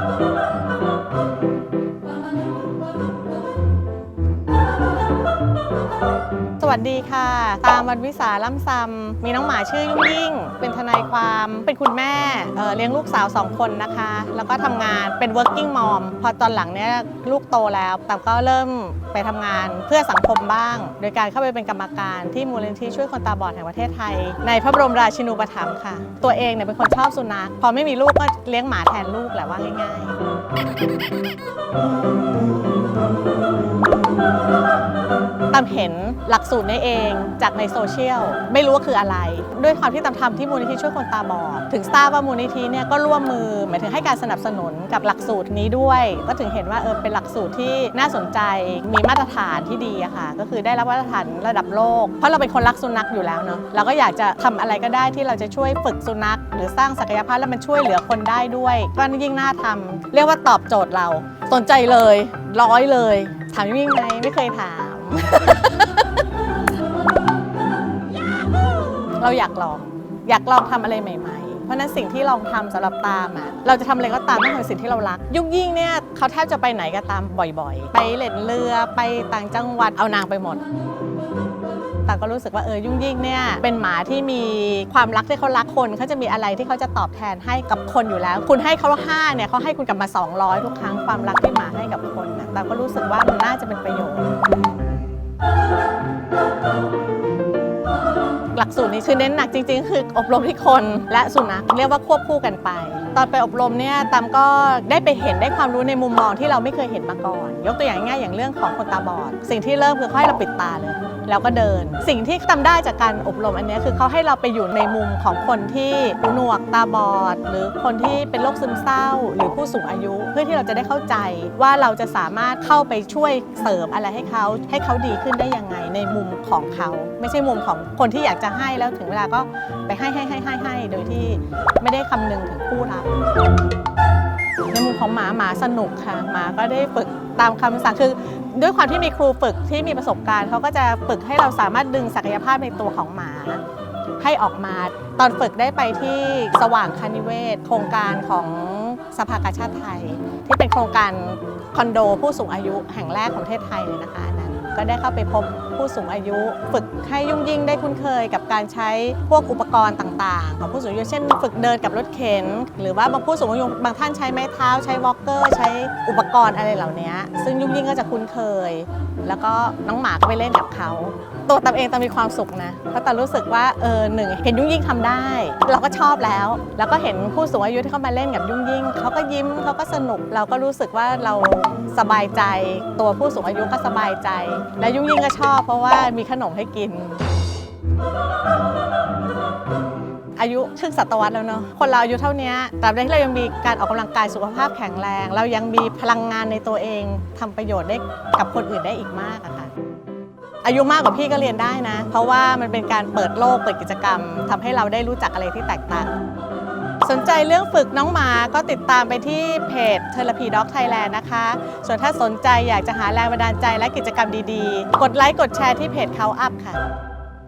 Thank you. สวัสดีค่ะ ตามวันวิสาล่ำซำมีน้องหมาชื่อยุ่งยิ่ง เป็นทนายความ เป็นคุณแม่เเลี้ยงลูกสาว2คนนะคะ แล้วก็ทำงานเป็น working mom พอตอนหลังเนี่ยลูกโตแล้วแต่ก็เริ่มไปทำงานเพื่อสังคมบ้าง โดยการเข้าไปเป็นกรรมการที่มูลนิธิช่วยคนตาบอดแห่งประเทศไทย ในพระบรมราชินูปถัมภ์ค่ะ ตัวเองเนี่ยเป็นคนชอบสุนัข พอไม่มีลูกก็เลี้ยงหมาแทนลูกแหละว่าง่ายๆามเห็นหลักสูตรนี้เองจากในโซเชียล ไม่รู้ว่าคืออะไร ด้วยความที่ตามทำที่มูลนิธิช่วยคนตาบอด ถึงทราบว่ามูลนิธิเนี่ยก็ร่วมมือหมายถึงให้การสนับสนุนกับหลักสูตรนี้ด้วย ก็ถึงเห็นว่าเออเป็นหลักสูตรที่น่าสนใจมีมาตรฐานที่ดีอะค่ะก็คือได้รับมาตรฐานระดับโลก เพราะเราเป็นคนรักสุนัขอยู่แล้วเนาะเราก็อยากจะทำอะไรก็ได้ที่เราจะช่วยฝึกสุนัข หรือสร้างศักยภาพแล้วมันช่วยเหลือคนได้ด้วย ก็ยิ่งน่าทำเรียกว่าตอบโจทย์เรา สนใจเลยร้อยเลย ถามยิ่งไหมไม่เคยถาม เราอยากลอง อยากลองทำอะไรใหม่ ๆ เพราะนั้นสิ่งที่ลองทำสำหรับตามอะเราจะทำอะไรก็ตามต้องทำสิ่งที่เรารัก ยุ่งยิ่งเนี่ยเขาแทบจะไปไหนก็ตามบ่อยๆ ไปเล่นเรือไปต่างจังหวัดเอานางไปหมดแต่ก็รู้สึกว่าเออยุ่งยิ่งเนี่ยเป็นหมาที่มีความรักที่เขารักคนเขาจะมีอะไรที่เขาจะตอบแทนให้กับคนอยู่แล้ว คุณให้เขาห้าเนี่ยเขาให้คุณกลับมา 200 ทุกครั้งความรักที่หมาให้กับคนนะแต่ก็รู้สึกว่ามันน่าจะเป็นประโยชน์ Thank you. หลักสูตรนี้คือเน้นหนักจริง ๆ คืออบรมที่คนและสุนัขเรียกว่าควบคู่กันไป ตอนไปอบรมเนี่ยตามก็ได้ไปเห็นได้ความรู้ในมุมมองที่เราไม่เคยเห็นมาก่อน ยกตัวอย่างง่ายอย่างเรื่องของคนตาบอด สิ่งที่เริ่มคือเขาให้เราปิดตาเลยแล้วก็เดิน สิ่งที่ทำได้จากการอบรมอันนี้คือเขาให้เราไปอยู่ในมุมของคนที่หูหนวกตาบอด หรือคนที่เป็นโรคซึมเศร้า หรือผู้สูงอายุ เพื่อที่เราจะได้เข้าใจว่าเราจะสามารถเข้าไปช่วยเสริมอะไรให้เขาให้เขาดีขึ้นได้ยังไงในมุมของเขา ไม่ใช่มุมของคนที่อยากจะให้แล้วถึงเวลาก็ไปให้ให้ให้ให้ให้โดยที่ไม่ได้คำนึงถึงผู้รับในมุมของหมาหมาสนุกค่ะหมาก็ได้ฝึกตามคำสั่งคือด้วยความที่มีครูฝึกที่มีประสบการณ์เขาก็จะฝึกให้เราสามารถดึงศักยภาพในตัวของหมา ให้ออกมาตอนฝึกได้ไปที่สว่างคานิเวศโครงการของสภากาชาติไทย ที่เป็นโครงการคอนโดผู้สูงอายุแห่งแรกของประเทศไทยเลยนะคะอันนั้นก็ได้เข้าไปพบผู้สูงอายุ ฝึกให้ยุ่งยิ่งได้คุ้นเคยกับการใช้พวกอุปกรณ์ต่าง ๆ ของผู้สูงอายุเช่น ฝึกเดินกับรถเข็น หรือว่าบางผู้สูงอายุบางท่านใช้ไม้เท้า ใช้วอล์กเกอร์ใช้อุปกรณ์อะไรเหล่านี้ซึ่งยุ่งยิ่งก็จะคุ้นเคย แล้วก็น้องหมาก็ไปเล่นกับเขาตัวตามเองตามมีความสุขนะเพราะตามรู้สึกว่าเออหนึ่งเห็นยุ่งยิ่งทำได้ เราก็ชอบแล้ว แล้วก็เห็นผู้สูงอายุที่เขามาเล่นกับยุ่งยิ่งเขาก็ยิ้มเขาก็สนุกเราราก็รู้สึกว่าเราสบายใจ ตัวผู้สูงอายุก็สบายใจ และยุ่งยิ่งก็ชอบ เพราะว่ามีขนมให้กิน อายุครึ่งศตวรรษแล้วเนาะคนเราอายุเท่านี้ตราบใดที่เรายังมีการออกกำลังกายสุขภาพแข็งแรง เรายังมีพลังงานในตัวเองทำประโยชน์ได้กับคนอื่นได้อีกมากอะค่ะอายุมากกว่าพี่ก็เรียนได้นะ เพราะว่ามันเป็นการเปิดโลกเปิดกิจกรรมทำให้เราได้รู้จักอะไรที่แตกต่าง สนใจเรื่องฝึกน้องหมาก็ติดตามไปที่เพจเทอร์พีด็อกไทยแลนด์นะคะ ส่วนถ้าสนใจอยากจะหาแรงบันดาลใจและกิจกรรมดีๆ กดไลค์กดแชร์ที่เพจเขาอัพค่ะ